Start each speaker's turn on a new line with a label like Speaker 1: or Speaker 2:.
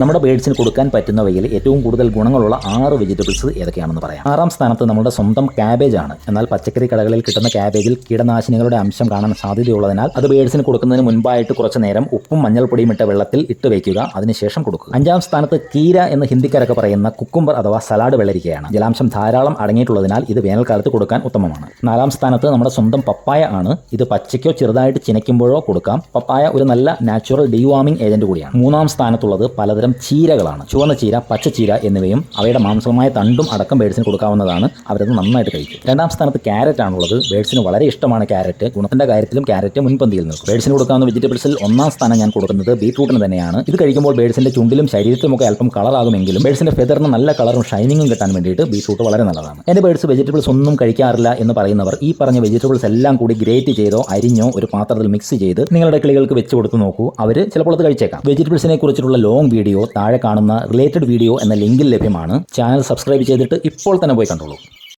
Speaker 1: നമ്മുടെ ബേഡ്സിന് കൊടുക്കാൻ പറ്റുന്നവയിൽ ഏറ്റവും കൂടുതൽ ഗുണങ്ങളുള്ള ആറ് വെജിറ്റബിൾസ് ഏതൊക്കെയാണെന്ന് പറയാം. ആറാം സ്ഥാനത്ത് നമ്മുടെ സ്വന്തം കാബേജ് ആണ്. എന്നാൽ പച്ചക്കറി കടകളിൽ കിട്ടുന്ന കാബേജിൽ കീടനാശിനികളുടെ അംശം കാണാൻ സാധ്യതയുള്ളതിനാൽ അത് ബേഡ്സിന് കൊടുക്കുന്നതിന് മുൻപായിട്ട് കുറച്ച് നേരം ഉപ്പും മഞ്ഞൾപ്പൊടിയും ഇട്ട വെള്ളത്തിൽ ഇട്ട് വയ്ക്കുക അതിനുശേഷം കൊടുക്കുക. അഞ്ചാം സ്ഥാനത്ത് കീര എന്ന് ഹിന്ദിക്കാരൊക്കെ പറയുന്ന കുക്കുംബർ അഥവാ സലാഡ് വെള്ളരിക്കയാണ്. ജലാംശം ധാരാളം അടങ്ങിയിട്ടുള്ളതിനാൽ ഇത് വേനൽക്കാലത്ത് കൊടുക്കാൻ ഉത്തമമാണ്. നാലാം സ്ഥാനത്ത് നമ്മുടെ സ്വന്തം പപ്പായ ആണ്. ഇത് പച്ചയ്ക്കോ ചെറുതായിട്ട് ചിനയ്ക്കുമ്പോഴോ കൊടുക്കാം. പപ്പായ ഒരു നല്ല നാച്ചുറൽ ഡിവാമിംഗ് ഏജന്റ് കൂടിയാണ്. മൂന്നാം സ്ഥാനത്തുള്ളത് പലതരം ചീരകളാണ്. ചുവന്ന ചീര പച്ച ചീര എന്നിവയും അവയുടെ മാംസമായ തണ്ടും അടക്കം ബേഡ്സിന് കൊടുക്കാവുന്നതാണ് അവരത് നന്നായിട്ട് കഴിക്കും. രണ്ടാം സ്ഥാനത്ത് ക്യാരറ്റ് ആണുള്ളത്. ബേഡ്സിന് വളരെ ഇഷ്ടമാണ് ക്യാരറ്റ്. ഗുണത്തിന്റെ കാര്യത്തിലും ക്യാരറ്റ് മുൻപന്തിയിൽ നിൽക്കും. ബേഡ്സിന് കൊടുക്കാവുന്ന വെജിറ്റബിൾസിൽ ഒന്നാം സ്ഥാനം ഞാൻ കൊടുക്കുന്നത് ബീട്രൂട്ടിന് തന്നെയാണ്. ഇത് കഴിക്കുമ്പോൾ ബേഡ്സിന്റെ ചുണ്ടിലും ശരീരത്തിലുമൊക്കെ അല്പം കളറാകുമെങ്കിലും ബേഡ്സിന്റെ ഫെദറിന് നല്ല കളറും ഷൈനിങ്ങും കിട്ടാൻ വേണ്ടിയിട്ട് ബീട്രൂട്ട് വളരെ നല്ലതാണ്. എന്റെ ബേഡ്സ് വെജിറ്റബിൾസ് ഒന്നും കഴിക്കാറില്ല എന്ന് പറയുന്നവർ ഈ പറഞ്ഞ വെജിറ്റബിൾസ് എല്ലാം കൂടി ഗ്രേറ്റ് ചെയ്തോ അരിഞ്ഞോ ഒരു പാത്രത്തിൽ മിക്സ് ചെയ്ത് നിങ്ങളുടെ കിളികൾക്ക് വെച്ച് കൊടുത്ത് നോക്കൂ. അവർ ചിലപ്പോൾ അത് കഴിച്ചേക്കാം. വെജിറ്റബിൾസിനെ കുറിച്ചിട്ടുള്ള ലോങ് വീഡിയോ താഴെ കാണുന്ന റിലേറ്റഡ് വീഡിയോ എന്ന ലിങ്കിൽ ലഭ്യമാണ്. ചാനൽ സബ്സ്ക്രൈബ് ചെയ്തിട്ട് ഇപ്പോൾ തന്നെ പോയി കണ്ടോളൂ.